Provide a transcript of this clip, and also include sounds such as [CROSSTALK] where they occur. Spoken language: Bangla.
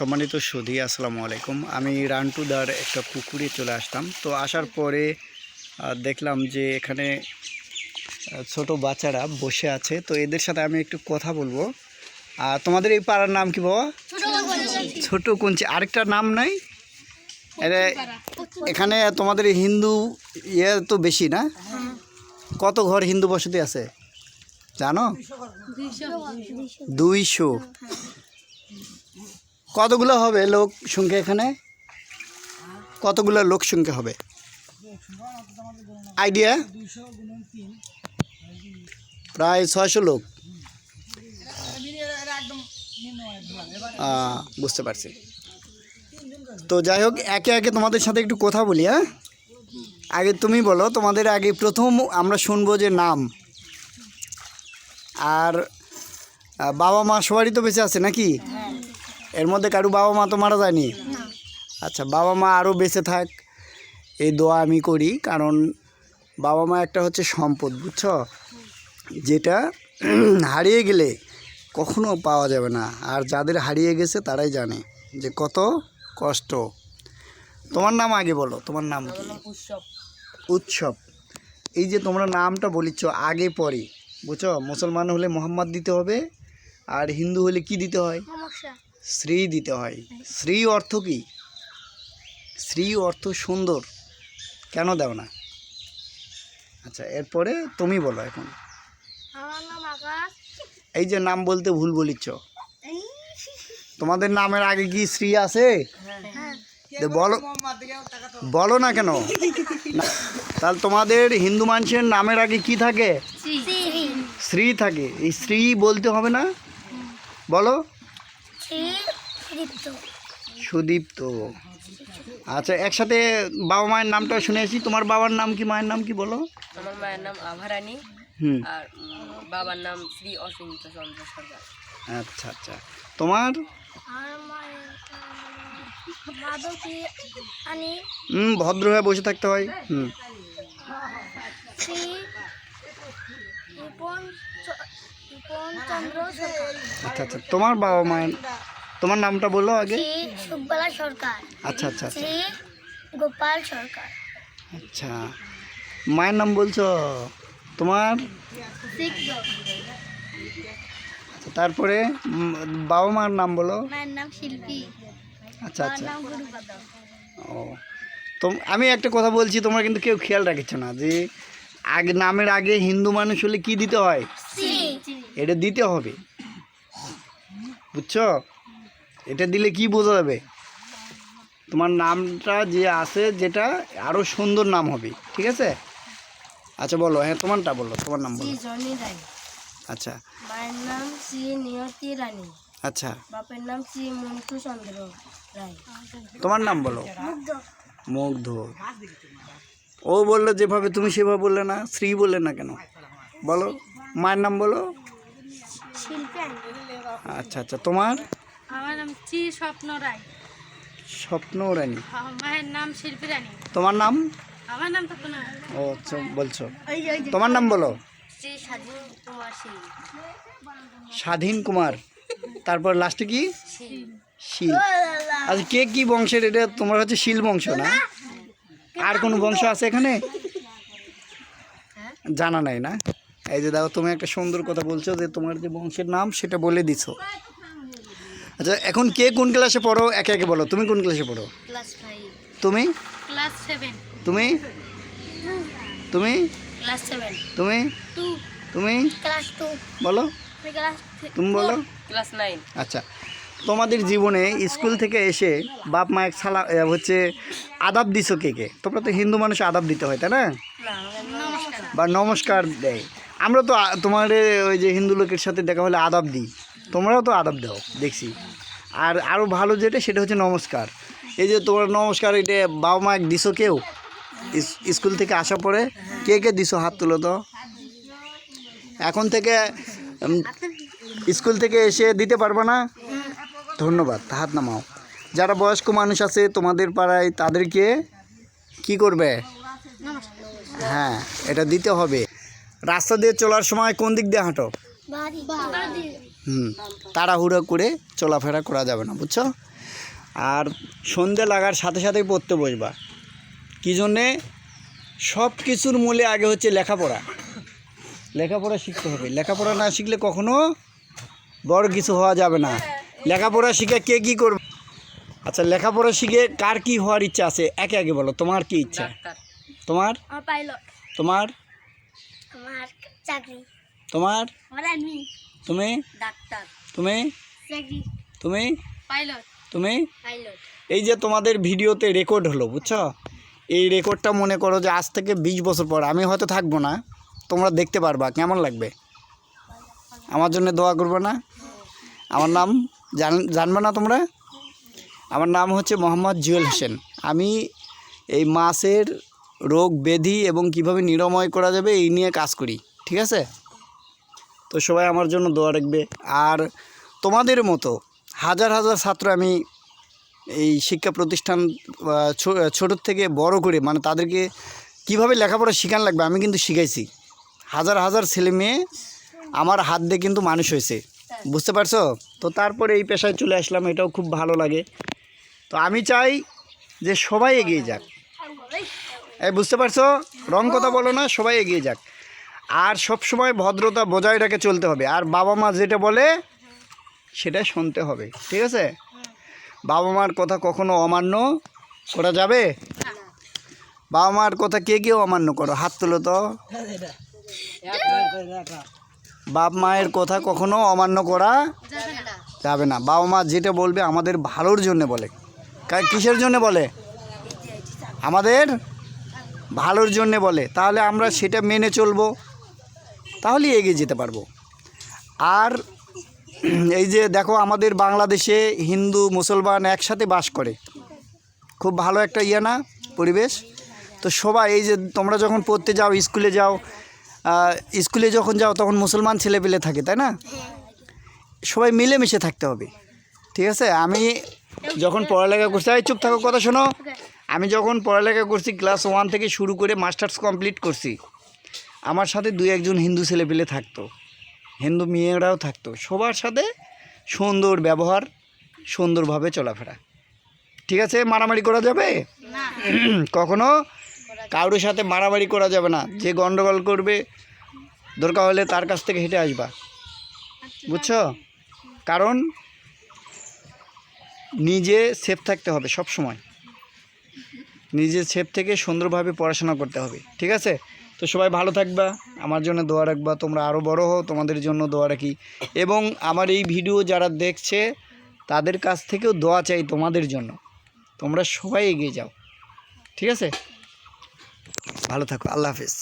সম্মানিত সুধী আসসালামু আলাইকুম। আমি রান্টুদার একটা পুকুরে চলে আসলাম। তো আসার পরে দেখলাম যে এখানে ছোট বাচ্চারা বসে আছে। তো এদের সাথে আমি একটু কথা বলব। আর তোমাদের এই পাড়ার নাম কি বাবা? ছোট কুঞ্চি। আরেকটা নাম নাই? এখানে তোমাদের হিন্দু ইয়ে তো বেশি না? কত ঘর হিন্দু বসতি আছে? জানো? দুইশো। কতগুলো হবে লোক সংখ্যা এখানে? কতগুলো লোক সংখ্যা হবে? আইডিয়া প্রায় ছয়শো লোক। বুঝতে পারছি। তো যাই হোক, একে একে তোমাদের সাথে একটু কথা বলি হ্যাঁ? আগে তুমি বলো, তোমাদের আগে প্রথম আমরা শুনব যে নাম। আর বাবা মা সবারই তো বেঁচে আছে নাকি? এর মধ্যে কারু বাবা মা তো মারা যায়নি? আচ্ছা বাবা মা আরও বেঁচে থাক এই দোয়া আমি করি কারণ বাবা মা একটা হচ্ছে সম্পদ বুঝছ? যেটা হারিয়ে গেলে কখনো পাওয়া যাবে না আর যাদের হারিয়ে গেছে তারাই জানে যে কত কষ্ট। তোমার নাম আগে বলো তোমার নাম কি? উৎসব। উৎসব। এই যে তোমরা নামটা বলিচ্ছ আগে পরে বুঝছ? মুসলমান হলে মোহাম্মদ দিতে হবে আর হিন্দু হলে কি দিতে হয়? শ্রী দিতে হয়। শ্রী অর্থ কি? শ্রী অর্থ সুন্দর। কেন দাও না? আচ্ছা এরপরে তুমি বলো এখন। এই যে নাম বলতে ভুল বলিচ্ছ। তোমাদের নামের আগে কি শ্রী আছে? তো বলো। বলো না কেন? তাহলে তোমাদের হিন্দু মানুষের নামের আগে কি থাকে? শ্রী থাকে। এই শ্রী বলতে হবে না? বলো। সুদীপ্ত। আচ্ছা একসাথে বাবা মায়ের নামটা শুনেছি। তোমার বাবার নাম কি মায়ের নাম কি বলো? আমার মায়ের নাম আভারানী। হুম। আর বাবার নাম শ্রী অসিন্ত চন্দ্র সরকার। আচ্ছা আচ্ছা। তোমার? হুম ভদ্র হয়ে বসে থাকতে হয়। হুম। আচ্ছা আচ্ছা তোমার বাবা মায়ের তোমার নামটা বলো আগে। শ্রী সুব্বালা সরকার। আচ্ছা আচ্ছা আচ্ছা। শ্রী গোপাল সরকার। আচ্ছা মায়ের নাম বলছো? তোমার? আচ্ছা, তারপরে বাবা মার নাম বলো। মায়ের নাম শিল্পী। আচ্ছা আচ্ছা। ও তো আমি একটা কথা বলছি তোমরা কিন্তু কেউ খেয়াল রাখিচ্ছ না যে আগে নামের আগে হিন্দু মানুষ হলে কি দিতে হয়? শ্রী এটা দিতে হবে। বুঝছ? এটা দিলে কি বোঝা যাবে? তোমার নামটা যে আছে যেটা আরও সুন্দর নাম হবে ঠিক আছে? আচ্ছা বলো হ্যাঁ তোমারটা বলো তোমার নাম বলো। আচ্ছা। মায়ের নাম শ্রী নিয়তি রানী। আচ্ছা। বাপের নাম শ্রী মন্টু চন্দ্র রায়। তোমার নাম বলো। মুগ্ধ। ও বলল যেভাবে তুমি সেভাবে বললে না শ্রী বললে না কেন? বলো। মায়ের নাম বলো। আচ্ছা আচ্ছা তোমার? আমার নাম শ্রী স্বপ্ন রায়। স্বপ্ন রানী। মায়ের নাম শিল্পী রানী। তোমার নাম? আমার নাম তো ও আচ্ছা বলছো। তোমার নাম বলো। স্বাধীন কুমার স্বাধীন কুমার। তারপর লাস্টে কি? শিল। আচ্ছা কে কি বংশের? এটা তোমার হচ্ছে শিল বংশ না? আর কোনো বংশ আছে এখানে? জানা নাই না? এই যে দেখো তুমি একটা সুন্দর কথা বলছো যে তোমার যে বংশের নাম সেটা বলে দিছো। আচ্ছা এখন কে কোন ক্লাসে পড়ো? একে একে বলো। তুমি কোন ক্লাসে পড়ো? তুমি? তুমি? তুমি? তুমি? তুমি? বলো। তুমি বলো। আচ্ছা তোমাদের জীবনে স্কুল থেকে এসে বাপ মা এক সালা হচ্ছে আদাব দিছো কে কে? তোমরা তো হিন্দু মানুষ আদাব দিতে হয় তাই না? বা নমস্কার দেয়। আমরা তো তোমার ওই যে হিন্দু লোকের সাথে দেখা হলে আদাব দিই। তোমরাও তো আদাব দাও দেখছি। আর আরও ভালো যেটা সেটা হচ্ছে নমস্কার। এই যে তোমার নমস্কার এটা বাবা মা দিছো কেউ? স্কুল থেকে আসার পরে কে কে দিছো হাত তুলো তো? এখন থেকে স্কুল থেকে এসে দিতে পারবে না? ধন্যবাদ হাত নামাও। যারা বয়স্ক মানুষ আছে তোমাদের পাড়ায় তাদেরকে কি করবে? হ্যাঁ এটা দিতে হবে। রাস্তা দিয়ে চলার সময় কোন দিক দিয়ে হাঁটো? হুম তাড়াহুড়ো করে চলাফেরা করা যাবে না বুঝছ? আর সন্ধে লাগার সাথে সাথেই পড়তে বসবা। কী জন্যে? সব কিছুর মূলে আগে হচ্ছে লেখাপড়া। লেখাপড়া শিখতে হবে। লেখাপড়া না শিখলে কখনো বড় কিছু হওয়া যাবে না। লেখাপড়া শিখে কে কী করবে? আচ্ছা লেখাপড়া শিখে কার কি হওয়ার ইচ্ছা আছে? একে আগে বলো তোমার কি ইচ্ছা? তোমার? তোমার? আমার চাকরি। তোমার? আমার আর্মি তুমি? ডাক্তার। তুমি? চাকরি। তুমি? পাইলট। তুমি? পাইলট। এই যে তোমাদের ভিডিওতে রেকর্ড হলো বুঝছ? এই রেকর্ডটা মনে করো যে আজ থেকে বিশ বছর পর আমি হয়তো থাকব না তোমরা দেখতে পারবা কেমন লাগবে? আমার জন্য দোয়া করবে না? আমার নাম জান জানবে না তোমরা? আমার নাম হচ্ছে মোহাম্মদ জুয়েল হোসেন। আমি এই মাছের রোগ ব্যাধি এবং কীভাবে নিরাময় করা যাবে এই নিয়ে কাজ করি, ঠিক আছে? তো সবাই আমার জন্য দোয়া রাখবে। আর তোমাদের মতো হাজার হাজার ছাত্র আমি এই শিক্ষা প্রতিষ্ঠান ছোটোর থেকে বড় করে মানে তাদেরকে কীভাবে লেখাপড়া শেখান লাগবে আমি কিন্তু শিখাইছি। হাজার হাজার ছেলে মেয়ে আমার হাত দিয়ে কিন্তু মানুষ হয়েছে, বুঝতে পারছ? তো তারপরে এই পেশায় চলে আসলাম, এটাও খুব ভালো লাগে। তো আমি চাই যে সবাই এগিয়ে যাক। বুঝতে পারছ? রং কথা বলো না, সবাই এগিয়ে যাক। আর সব সময় ভদ্রতা বজায় রেখে চলতে হবে। আর বাবা মা যেটা বলে সেটা শুনতে হবে, ঠিক আছে? বাবা মার কথা কখনো অমান্য করা যাবে? বাবা মার কথা কে কেউ অমান্য করো? হাত তুলো তো। বাপ মায়ের কথা কখনো অমান্য করা যাবে না। বাবা মা যেটা বলবে আমাদের ভালোর জন্য বলে। কা- কিসের জন্য বলে? আমাদের ভালোর জন্য বলে, তাহলে আমরা সেটা মেনে চলবো, তাহলেই এগিয়ে যেতে পারব। আর এই যে দেখো আমাদের বাংলাদেশে হিন্দু, মুসলমান একসাথে বাস করে। খুব ভালো একটা ইয়ে না পরিবেশ? তো সবাই এই যে তোমরা যখন পড়তে যাও, স্কুলে যাও স্কুলে যখন যাও, তখন মুসলমান ছেলেপেলে থাকে, তাই না? সবাই মিলেমিশে থাকতে হবে, ঠিক আছে? আমি যখন পড়ালেখা করছি চুপ থাকো, কথা শোনো। আমি যখন পড়ালেখা করছি ক্লাস ওয়ান থেকে শুরু করে মাস্টার্স কমপ্লিট করছি আমার সাথে দুই একজন হিন্দু ছেলেপেলে থাকতো। হিন্দু মেয়েরাও থাকতো। সবার সাথে সুন্দর ব্যবহার সুন্দরভাবে চলাফেরা। ঠিক আছে মারামারি করা যাবে? [CLEARS THROAT] কখনো? কারোর সাথে মারামারি করা যাবে না। যে গন্ডগোল করবে দরকার হলে তার কাছ থেকে হেঁটে আসবা। বুঝছ? কারণ নিজে সেফ থাকতে হবে সব সময় নিজে সেফ থেকে সুন্দরভাবে পড়াশোনা করতে হবে, ঠিক আছে? তো সবাই ভালো থাকবা, আমার জন্য দোয়া রাখবা, তোমরা আরও বড় হও, তোমাদের জন্য দোয়া রাখি। এবং আমার এই ভিডিও যারা দেখছে, তাদের কাছ থেকেও দোয়া চাই তোমাদের জন্য। তোমরা সবাই এগিয়ে যাও, ঠিক আছে? ভালো থাকো, আল্লাহ হাফিজ।